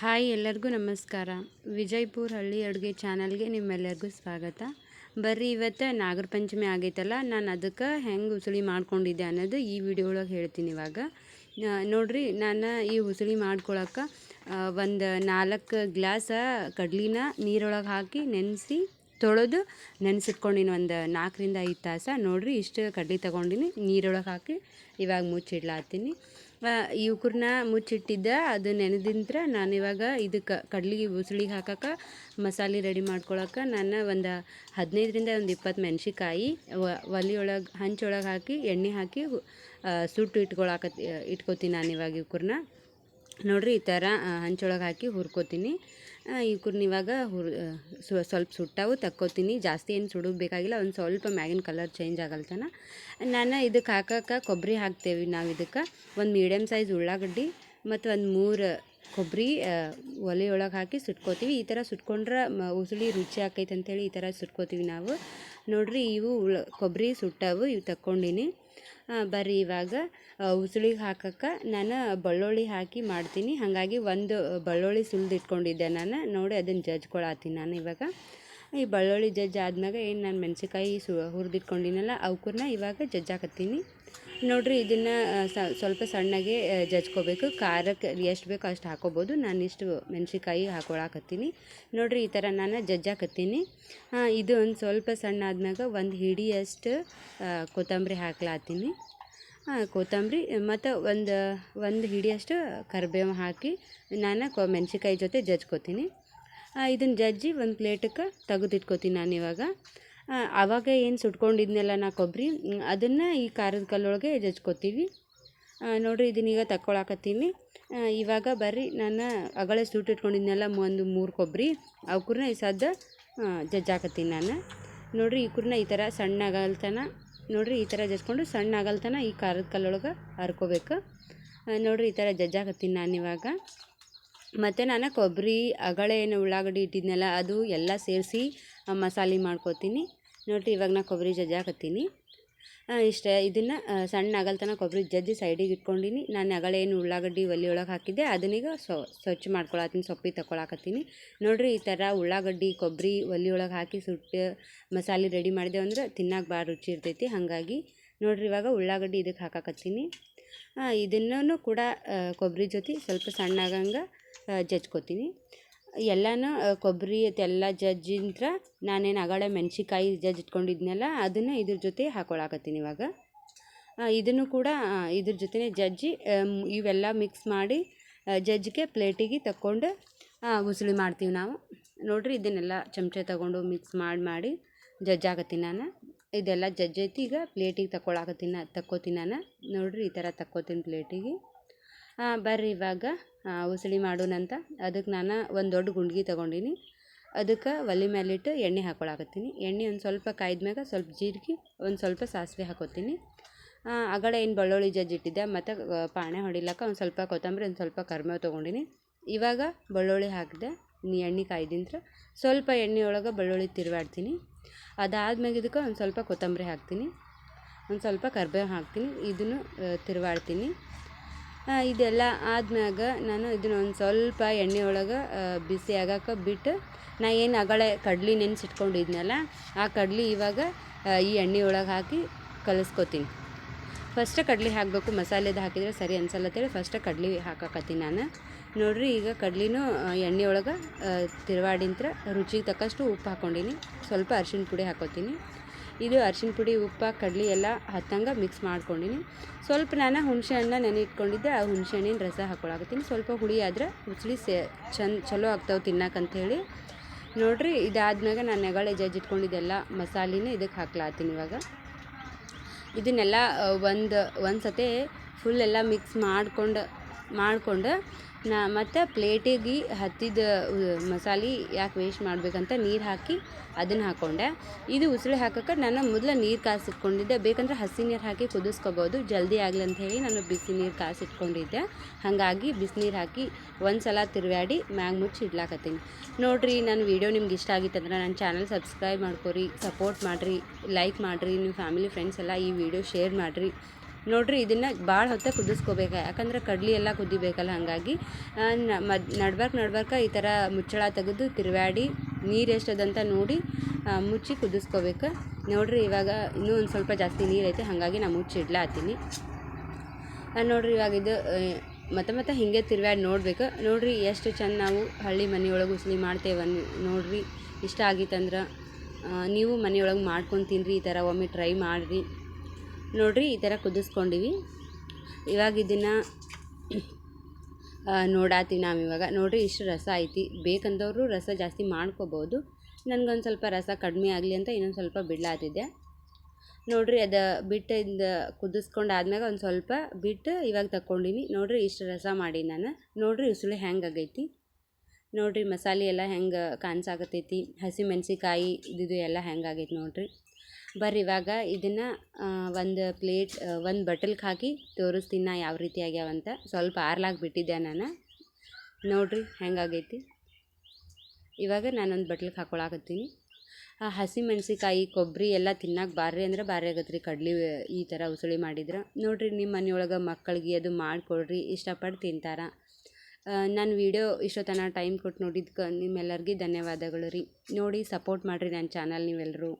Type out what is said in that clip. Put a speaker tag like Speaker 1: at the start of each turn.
Speaker 1: Hi ಎಲ್ಲರಿಗೂ ನಮಸ್ಕಾರ. ವಿಜಯಪುರ ಹಳ್ಳಿ ಅಡುಗೆ ಚಾನಲ್ಗೆ ನಿಮ್ಮೆಲ್ಲರಿಗೂ ಸ್ವಾಗತ. ಬರ್ರಿ, ಇವತ್ತು ನಾಗರ ಪಂಚಮಿ ಆಗೈತಲ್ಲ, ನಾನು ಅದಕ್ಕೆ ಹೆಂಗೆ ಉಸುಳಿ ಮಾಡ್ಕೊಂಡಿದ್ದೆ ಅನ್ನೋದು ಈ ವಿಡಿಯೋ ಒಳಗೆ ಹೇಳ್ತೀನಿ ಇವಾಗ. ನೋಡ್ರಿ, ನಾನು ಈ ಉಸುಳಿ ಮಾಡ್ಕೊಳಕ್ಕೆ ಒಂದು ನಾಲ್ಕು ಗ್ಲಾಸ ಕಡ್ಲಿನ ನೀರೊಳಗೆ ಹಾಕಿ ನೆನೆಸಿ ತೊಳೆದು ನೆನೆಸಿಟ್ಕೊಂಡಿನಿ ಒಂದು ನಾಲ್ಕರಿಂದ ಐದು ತಾಸು ನೋಡಿರಿ, ಇಷ್ಟು ಕಡ್ಲೆ ತೊಗೊಂಡಿನಿ, ನೀರೊಳಗೆ ಹಾಕಿ ಇವಾಗ ಮುಚ್ಚಿಡ್ಲಾತೀನಿ ಇವ್ಕುರ್ನ ಮುಚ್ಚಿಟ್ಟಿದ್ದೆ, ಅದು ನೆನೆದಿಂತ್ರ ನಾನು ಇವಾಗ ಇದಕ್ಕೆ ಕಡ್ಲಿಗೆ ಉಸುಳಿಗೆ ಹಾಕಕ್ಕೆ, ಮಸಾಲೆ ರೆಡಿ ಮಾಡ್ಕೊಳಕ್ಕೆ ನಾನು ಒಂದು ಹದಿನೈದರಿಂದ ಒಂದು ಇಪ್ಪತ್ತು ಮೆಣ್ಸಿಕಾಯಿ ಒಲಿಯೊಳಗೆ, ಹಂಚೊಳಗೆ ಹಾಕಿ, ಎಣ್ಣೆ ಹಾಕಿ ಸುಟ್ಟು ಇಟ್ಕೊಳಕತ್ತಿ ಇಟ್ಕೋತೀನಿ ನಾನು ಇವಾಗ ಇವ್ಕೂರ್ನ ನೋಡಿರಿ ಈ ಥರ ಹಂಚೊಳಗೆ ಹಾಕಿ ಹುರ್ಕೋತೀನಿ. ಇವ್ಕುರ್ನ ಇವಾಗ ಹುರ್ ಸ್ವಲ್ಪ ಸುಟ್ಟಾವು, ತಕ್ಕೋತೀನಿ. ಜಾಸ್ತಿ ಏನು ಸುಡೋದು ಬೇಕಾಗಿಲ್ಲ ಒಂದು ಸ್ವಲ್ಪ ಮ್ಯಾಗಿನ ಕಲರ್ ಚೇಂಜ್ ಆಗಲ್ತನ ನಾನು ಇದಕ್ಕೆ ಹಾಕಕ್ಕೆ ಕೊಬ್ಬರಿ ಹಾಕ್ತೇವೆ ನಾವು ಇದಕ್ಕೆ. ಒಂದು ಮೀಡಿಯಮ್ ಸೈಜ್ ಉಳ್ಳಾಗಡ್ಡಿ ಮತ್ತು ಒಂದು ಮೂರು ಕೊಬ್ಬರಿ ಒಲೆ ಹಾಕಿ ಸುಟ್ಕೋತೀವಿ. ಈ ಥರ ಸುಟ್ಕೊಂಡ್ರೆ ಉಸುಳಿ ರುಚಿ ಆಕೈತೆ ಅಂತೇಳಿ ಈ ಥರ ಸುಟ್ಕೋತೀವಿ ನಾವು. ನೋಡಿರಿ ಇವು ಉಳ್ಳ ಕೊಬ್ಬರಿ ಸುಟ್ಟವು, ಇವು ತಕ್ಕೊಂಡಿನಿ. ಬರ್ರಿ ಇವಾಗ. ಉಸುಳಿಗೆ ಹಾಕಕ್ಕೆ ನಾನು ಬೆಳ್ಳುಳ್ಳಿ ಹಾಕಿ ಮಾಡ್ತೀನಿ. ಹಾಗಾಗಿ ಒಂದು ಬೆಳ್ಳುಳ್ಳಿ ಸುಲ್ದು ಇಟ್ಕೊಂಡಿದ್ದೆ ನಾನು. ನೋಡಿ ಅದನ್ನು ಜಜ್ಕೊಳತ್ತೀನಿ ನಾನು ಇವಾಗ. ಈ ಬೆಳ್ಳುಳ್ಳಿ ಜಜ್ಜ್ ಆದ್ಮ್ಯಾಗ ಏನು ನಾನು ಮೆಣಸಿಕಾಯಿ ಸು, ಹುರಿದಿಟ್ಕೊಂಡಿನಲ್ಲ ಅವ್ಕೂರ್ನ ಇವಾಗ ಜಜ್ಜಾಕತ್ತೀನಿ. ನೋಡ್ರಿ ಇದನ್ನು ಸ್ವಲ್ಪ ಸಣ್ಣಗೆ ಜಜ್ಕೋಬೇಕು. ಖಾರಕ್ಕೆ ಎಷ್ಟು ಬೇಕೋ ಅಷ್ಟು ಹಾಕೋಬೋದು. ನಾನು ಇಷ್ಟು ಮೆಣಸಿಕಾಯಿ ಹಾಕೊಳಕತ್ತೀನಿ. ನೋಡಿರಿ ಈ ಥರ ನಾನು ಜಜ್ಜಾಕತ್ತೀನಿ. ಇದು ಒಂದು ಸ್ವಲ್ಪ ಸಣ್ಣ ಆದ್ಮ್ಯಾಗ ಒಂದು ಹಿಡಿಯಷ್ಟು ಕೊತ್ತಂಬರಿ ಹಾಕ್ಲಾತೀನಿ ಕೊತ್ತಂಬರಿ, ಮತ್ತು ಒಂದು ಒಂದು ಹಿಡಿಯಷ್ಟು ಕರಿಬೇವು ಹಾಕಿ ನಾನು ಕೊ ಮೆಣಸಿಕಾಯಿ ಜೊತೆ ಜಜ್ಕೋತೀನಿ. ಇದನ್ನು ಜಜ್ಜಿ ಒಂದು ಪ್ಲೇಟಕ್ಕೆ ತೆಗೆದಿಟ್ಕೋತೀನಿ ನಾನು ಇವಾಗ. ಆವಾಗ ಏನು ಸುಟ್ಕೊಂಡಿದ್ನಲ್ಲ ನಾ ಕೊಬ್ಬರಿ ಅದನ್ನು ಈ ಖಾರದ ಕಲ್ಲೊಳಗೆ ಜಜ್ಕೋತೀವಿ. ನೋಡಿರಿ ಇದನ್ನೀಗ ತಕ್ಕೊಳಕತ್ತೀನಿ. ಇವಾಗ ಬರ್ರಿ, ನಾನು ಅಗಳೇ ಸುಟ್ಟಿಟ್ಕೊಂಡಿದ್ನೆಲ್ಲ ಒಂದು ಮೂರು ಕೊಬ್ಬರಿ ಅವಕ್ಕೂರ್ನ ಈ ಸದ್ದ ಜಜ್ಜಾಕತ್ತೀನಿ ನಾನು. ನೋಡಿರಿ ಈ ಕುರ್ನ ಈ ಥರ ಸಣ್ಣ ಆಗಲ್ತನ ನೋಡಿರಿ ಈ ಥರ ಜಜ್ಕೊಂಡು ಸಣ್ಣ ಆಗಲ್ತನ ಈ ಖಾರದ ಕಲ್ಲೊಳಗೆ ಹರ್ಕೋಬೇಕು. ನೋಡ್ರಿ ಈ ಥರ ಜಜ್ಜಾಕತ್ತೀನಿ ನಾನು ಇವಾಗ. ಮತ್ತು ನಾನು ಕೊಬ್ಬರಿ ಅಗಳೆ ಏನು ಉಳ್ಳಾಗಡ್ಡಿ ಇಟ್ಟಿದ್ನಲ್ಲ, ಅದು ಎಲ್ಲ ಸೇರಿಸಿ ಮಸಾಲೆ ಮಾಡ್ಕೋತೀನಿ. ನೋಡಿರಿ, ಇವಾಗ ನಾ ಕೊಬ್ಬರಿ ಜಜ್ಜಾಕತ್ತೀನಿ. ಇಷ್ಟ, ಇದನ್ನು ಸಣ್ಣ ಅಗಲ್ತನ ಕೊಬ್ಬರಿ ಜಜ್ಜಿ ಸೈಡಿಗೆ ಇಟ್ಕೊಂಡಿನಿ. ನಾನು ಅಗಳೆ ಏನು ಉಳ್ಳಾಗಡ್ಡಿ ಒಲೆ ಒಳಗೆ ಹಾಕಿದ್ದೆ, ಅದನ್ನೀಗ ಸ್ವಚ್ಛ ಮಾಡ್ಕೊಳತ್ತೀನಿ ಸೊಪ್ಪಿ ತಗೊಳಕತ್ತೀನಿ ನೋಡಿರಿ, ಈ ಥರ ಉಳ್ಳಾಗಡ್ಡಿ, ಕೊಬ್ಬರಿ ಒಲೆ ಒಳಗೆ ಹಾಕಿ ಸುಟ್ಟು, ಮಸಾಲೆ ರೆಡಿ ಮಾಡಿದೆವು ಅಂದ್ರೆ ತಿನ್ನಕ್ಕೆ ಭಾಳ ರುಚಿ ಇರ್ತೈತಿ. ಹಾಗಾಗಿ, ನೋಡಿರಿ, ಇವಾಗ ಉಳ್ಳಾಗಡ್ಡಿ ಇದಕ್ಕೆ ಹಾಕಾಕತ್ತೀನಿ. ಇದನ್ನು ಕೂಡ ಕೊಬ್ಬರಿ ಜೊತೆ ಸ್ವಲ್ಪ ಸಣ್ಣ ಆಗಂಗೆ ಜಜ್ಕೋತೀನಿ. ಎಲ್ಲನೂ ಕೊಬ್ಬರಿ ಎಲ್ಲ ಜಜ್ಜಿಂತ್ರ ನಾನೇನು ಅಗಳೆ ಮೆಣಸಿಕಾಯಿ ಜಜ್ಜಿ ಇಟ್ಕೊಂಡಿದ್ನಲ್ಲ ಅದನ್ನು ಇದ್ರ ಜೊತೆ ಹಾಕೊಳಕತ್ತೀನಿ ಇವಾಗ. ಇದನ್ನು ಕೂಡ ಇದ್ರ ಜೊತೆನೇ ಜಜ್ಜಿ ಇವೆಲ್ಲ ಮಿಕ್ಸ್ ಮಾಡಿ ಜಜ್ಜಿಗೆ ಪ್ಲೇಟಿಗೆ ತಕ್ಕೊಂಡು ಉಸುಳಿ ಮಾಡ್ತೀವಿ ನಾವು. ನೋಡಿರಿ, ಇದನ್ನೆಲ್ಲ ಚಮಚ ತಗೊಂಡು ಮಿಕ್ಸ್ ಮಾಡಿ ಮಾಡಿ ಜಜ್ಜಾಕತ್ತೀನಿ ನಾನು. ಇದೆಲ್ಲ ಜಜ್ಜೈತಿ. ಈಗ ಪ್ಲೇಟಿಗೆ ತಕೊಳಕತ್ತೀನಿ ನಾ ತಕ್ಕೋತೀನಿ ನಾನು. ನೋಡಿರಿ ಈ ಥರ ತಕ್ಕೋತೀನಿ ಪ್ಲೇಟಿಗೆ. ಬರ್ರಿ ಇವಾಗ ಉಸಳಿ ಮಾಡೋಣಂತ ಅದಕ್ಕೆ ನಾನು ಒಂದು ದೊಡ್ಡ ಗುಂಡ್ಗಿ ತೊಗೊಂಡಿನಿ. ಅದಕ್ಕೆ ಒಲೆ ಮೇಲಿಟ್ಟು ಎಣ್ಣೆ ಹಾಕೊಳಕತ್ತೀನಿ. ಎಣ್ಣೆ ಒಂದು ಸ್ವಲ್ಪ ಕಾಯ್ದ್ಮ್ಯಾಗ ಸ್ವಲ್ಪ ಜೀರಿಗೆ, ಒಂದು ಸ್ವಲ್ಪ ಸಾಸಿವೆ ಹಾಕೋತೀನಿ. ಆಗಡೆ ಏನು ಬೆಳ್ಳುಳ್ಳಿ ಜಜ್ಜಿಟ್ಟಿದ್ದೆ ಮತ್ತು ಪಾಣೆ ಹೊಡಿಲಕ್ಕ ಒಂದು ಸ್ವಲ್ಪ ಕೊತ್ತಂಬರಿ, ಒಂದು ಸ್ವಲ್ಪ ಕರಿಬೇವು ತೊಗೊಂಡಿನಿ. ಇವಾಗ ಬೆಳ್ಳುಳ್ಳಿ ಹಾಕಿದೆ, ನೀ ಎಣ್ಣೆ ಕಾಯ್ದಿಂತ್ರ. ಸ್ವಲ್ಪ ಎಣ್ಣೆ ಒಳಗೆ ಬೆಳ್ಳುಳ್ಳಿ ತಿರುವಾಡ್ತೀನಿ. ಅದಾದ್ಮ್ಯಾಗ ಇದಕ್ಕೆ ಒಂದು ಸ್ವಲ್ಪ ಕೊತ್ತಂಬರಿ ಹಾಕ್ತೀನಿ. ಒಂದು ಸ್ವಲ್ಪ ಕರ್ಬೇವು ಹಾಕ್ತೀನಿ. ಇದನ್ನು ತಿರುವಾಡ್ತೀನಿ. ಇದೆಲ್ಲ ಆದ್ಮ್ಯಾಗ ನಾನು ಇದನ್ನ ಒಂದು ಸ್ವಲ್ಪ ಎಣ್ಣೆ ಒಳಗೆ ಬಿಸಿ ಆಗಕ್ಕೆ ಬಿಟ್ಟು ನಾ ಏನು ಅಗಳೆ ಕಡ್ಲಿ ನೆನೆಸಿಟ್ಕೊಂಡಿದ್ನಲ್ಲ, ಆ ಕಡ್ಲಿ ಇವಾಗ ಈ ಎಣ್ಣೆ ಒಳಗೆ ಹಾಕಿ ಕಲಿಸ್ಕೊತೀನಿ. ಫಸ್ಟ್ ಕಡ್ಲಿ ಹಾಕಬೇಕು. ಮಸಾಲೆದು ಹಾಕಿದರೆ ಸರಿ ಅನ್ಸಲ್ಲತ್ತೇಳಿ ಫಸ್ಟ್ ಕಡ್ಲಿ ಹಾಕಾಕತ್ತೀನಿ ನಾನು. ನೋಡ್ರಿ, ಈಗ ಕಡ್ಲಿನೂ ಎಣ್ಣೆ ಒಳಗೆ ತಿರುವಾಡಿಂತ್ರ ರುಚಿಗೆ ತಕ್ಕಷ್ಟು ಉಪ್ಪು ಹಾಕ್ಕೊಂಡಿನಿ ಸ್ವಲ್ಪ ಅರ್ಶಿಣ ಪುಡಿ ಹಾಕೋತೀನಿ. ಇದು ಅರ್ಶಿಣ ಪುಡಿ, ಉಪ್ಪು, ಕಡ್ಲಿ ಎಲ್ಲ ಹತ್ತಂಗೆ ಮಿಕ್ಸ್ ಮಾಡ್ಕೊಂಡಿನಿ. ಸ್ವಲ್ಪ ನಾನು ಹುಣಸೆ ಹಣ್ಣ ನೆನೆ ಇಟ್ಕೊಂಡಿದ್ದೆ ಆ ಹುಣಸೆ ಹಣ್ಣಿನ ರಸ ಹಾಕೊಳಾಕತ್ತೀನಿ. ಸ್ವಲ್ಪ ಹುಳಿ ಆದ್ರೆ ಉಚ್ಳಿ ಸೇ, ಚಂದ, ಚಲೋ ಆಗ್ತಾವೆ ತಿನ್ನಕ್ಕಂಥೇಳಿ ನೋಡ್ರಿ, ಇದಾದ್ಮ್ಯಾಗ ನಾನು ನೆಗಳೆ ಜಜ್ಜಿಟ್ಕೊಂಡಿದ್ದೆಲ್ಲ ಮಸಾಲಿನೇ ಇದಕ್ಕೆ ಹಾಕ್ಲಾತೀನಿ ಇವಾಗ. ಇದನ್ನೆಲ್ಲ ಒಂದು ಒಂದು ಸತಿ ಫುಲ್ ಎಲ್ಲ ಮಿಕ್ಸ್ ಮಾಡ್ಕೊಂಡು ಮಾಡ್ಕೊಂಡು ನಾ ಮತ್ತು ಪ್ಲೇಟಿಗೆ ಹತ್ತಿದ ಮಸಾಲೆ ಯಾಕೆ ವೇಸ್ಟ್ ಮಾಡಬೇಕಂತ ನೀರು ಹಾಕಿ ಅದನ್ನು ಹಾಕ್ಕೊಂಡೆ ಇದು ಉಸುಳಿ ಹಾಕಕ್ಕೆ ನಾನು ಮೊದಲು ನೀರು ಕಾಸಿಟ್ಕೊಂಡಿದ್ದೆ. ಬೇಕಂದ್ರೆ ಹಸಿ ನೀರು ಹಾಕಿ ಕುದಿಸ್ಕೋಬೋದು. ಜಲ್ದಿ ಆಗಲಿ ಅಂತ ಹೇಳಿ ನಾನು ಬಿಸಿ ನೀರು ಕಾಸಿಟ್ಕೊಂಡಿದ್ದೆ. ಹಾಗಾಗಿ ಬಿಸಿನೀರು ಹಾಕಿ ಒಂದು ಸಲ ತಿರುವಾಡಿ ಮ್ಯಾಗ ಮುಚ್ಚಿ ಇಡ್ಲಾಕತ್ತೀನಿ. ನೋಡಿರಿ ನನ್ನ ವೀಡಿಯೋ ನಿಮ್ಗೆ ಇಷ್ಟ ಆಗಿತ್ತಂದ್ರೆ ನನ್ನ ಚಾನಲ್ ಸಬ್ಸ್ಕ್ರೈಬ್ ಮಾಡ್ಕೊರಿ, ಸಪೋರ್ಟ್ ಮಾಡಿರಿ, ಲೈಕ್ ಮಾಡಿರಿ ನಿಮ್ಮ ಫ್ಯಾಮಿಲಿ, ಫ್ರೆಂಡ್ಸ್ ಎಲ್ಲ ಈ ವಿಡಿಯೋ ಶೇರ್ ಮಾಡಿರಿ. ನೋಡ್ರಿ, ಇದನ್ನು ಭಾಳ ಹೊತ್ತ ಕುದಿಸ್ಕೋಬೇಕು. ಯಾಕಂದ್ರೆ ಕಡ್ಲಿ ಎಲ್ಲ ಕುದಿಬೇಕಲ್ಲ, ಹಾಗಾಗಿ ಮದ್, ನಡ್ಬರ್ಕ್ ನಡ್ಬರ್ಕ ಈ ಥರ ಮುಚ್ಚಳ ತೆಗೆದು ತಿರುವಾಡಿ ನೀರು ಎಷ್ಟದಂತ ನೋಡಿ ಮುಚ್ಚಿ ಕುದಿಸ್ಕೋಬೇಕು. ನೋಡ್ರಿ, ಇವಾಗ ಇನ್ನೂ ಒಂದು ಸ್ವಲ್ಪ ಜಾಸ್ತಿ ನೀರು ಐತೆ, ಹಾಗಾಗಿ ನಾನು ಮುಚ್ಚಿ ಇಡ್ಲಾತೀನಿ ನೋಡಿರಿ, ಇವಾಗ ಇದು ಮತ್ತೆ ಮತ್ತೆ ಹಿಂಗೆ ತಿರ್ವ್ಯಾಡಿ ನೋಡ್ಬೇಕು. ನೋಡ್ರಿ, ಎಷ್ಟು ಚಂದ ನಾವು ಹಳ್ಳಿ ಮನೆಯೊಳಗೆ ಉಸಲಿ ಮಾಡ್ತೇವೆ ನೋಡ್ರಿ, ಇಷ್ಟ ಆಗಿತ್ತಂದ್ರೆ ನೀವು ಮನೆಯೊಳಗೆ ಮಾಡ್ಕೊಂಡು ತಿನ್ರಿ, ಈ ಥರ ಒಮ್ಮೆ ಟ್ರೈ ಮಾಡಿರಿ. ನೋಡ್ರಿ ಈ ಥರ ಕುದಿಸ್ಕೊಂಡಿವಿ. ಇವಾಗ ಇದನ್ನು ನೋಡಾತೀವಿ ನಾವು ಇವಾಗ. ನೋಡ್ರಿ ಇಷ್ಟು ರಸ ಐತಿ. ಬೇಕಂದವರು ರಸ ಜಾಸ್ತಿ ಮಾಡ್ಕೋಬೋದು. ನನಗೊಂದು ಸ್ವಲ್ಪ ರಸ ಕಡಿಮೆ ಆಗಲಿ ಅಂತ ಇನ್ನೊಂದು ಸ್ವಲ್ಪ ಬಿಡ್ಲಾತಿದ್ದೆ. ನೋಡ್ರಿ ಅದು ಬಿಟ್ಟಿಂದ ಕುದಿಸ್ಕೊಂಡು ಆದ್ಮ್ಯಾಗ ಒಂದು ಸ್ವಲ್ಪ ಬಿಟ್ಟು ಇವಾಗ ತಕ್ಕೊಂಡಿನಿ. ನೋಡ್ರಿ ಇಷ್ಟು ರಸ ಮಾಡಿ ನಾನು. ನೋಡ್ರಿ ಉಸುಳಿ ಹೆಂಗಾಗೈತಿ ನೋಡ್ರಿ ಮಸಾಲೆ ಎಲ್ಲ ಹೆಂಗೆ ಕಾಣಿಸಾಕತ್ತೈತಿ ಹಸಿ ಇದಿದು ಎಲ್ಲ ಹೆಂಗಾಗೈತಿ ನೋಡ್ರಿ. ಬರ್ರಿ, ಇವಾಗ ಇದನ್ನು ಒಂದು ಪ್ಲೇಟ್ ಒಂದು ಬಟಲ್ಗೆ ಹಾಕಿ ತೋರಿಸ್ತೀನಿ ನಾ ಯಾವ ರೀತಿ ಆಗ್ಯಾವಂತ ಸ್ವಲ್ಪ ಆರ್ಲಾಗಿ ಬಿಟ್ಟಿದ್ದೆ ನಾನು? ನೋಡಿರಿ ಹೆಂಗಾಗೈತಿ ಇವಾಗ ನಾನೊಂದು ಬಟ್ಲಿಗೆ ಹಾಕೊಳಕತ್ತೀನಿ. ಹಸಿ ಮೆಣಸಿಕಾಯಿ ಕೊಬ್ಬರಿ ಎಲ್ಲ ತಿನ್ನಕ್ಕೆ ಬಾರ್ರಿ ಅಂದ್ರೆ ಬಾರಿ ಆಗತ್ತೆ ರೀ ಕಡ್ಲಿ, ಈ ಥರ ಉಸುಳಿ ಮಾಡಿದ್ರೆ. ನೋಡಿರಿ ನಿಮ್ಮ ಮನೆಯೊಳಗೆ ಮಕ್ಕಳಿಗೆ ಅದು ಮಾಡಿಕೊಡ್ರಿ ಇಷ್ಟಪಟ್ಟು ತಿಂತಾರ. ನನ್ನ ವಿಡಿಯೋ ಇಷ್ಟೊತ್ತನ ಟೈಮ್ ಕೊಟ್ಟು ನೋಡಿದ್ಕೆ ನಿಮ್ಮೆಲ್ಲರಿಗೆ ಧನ್ಯವಾದಗಳು ರೀ. ನೋಡಿ ಸಪೋರ್ಟ್ ಮಾಡಿರಿ ನನ್ನ ಚಾನಲ್ ನೀವೆಲ್ಲರೂ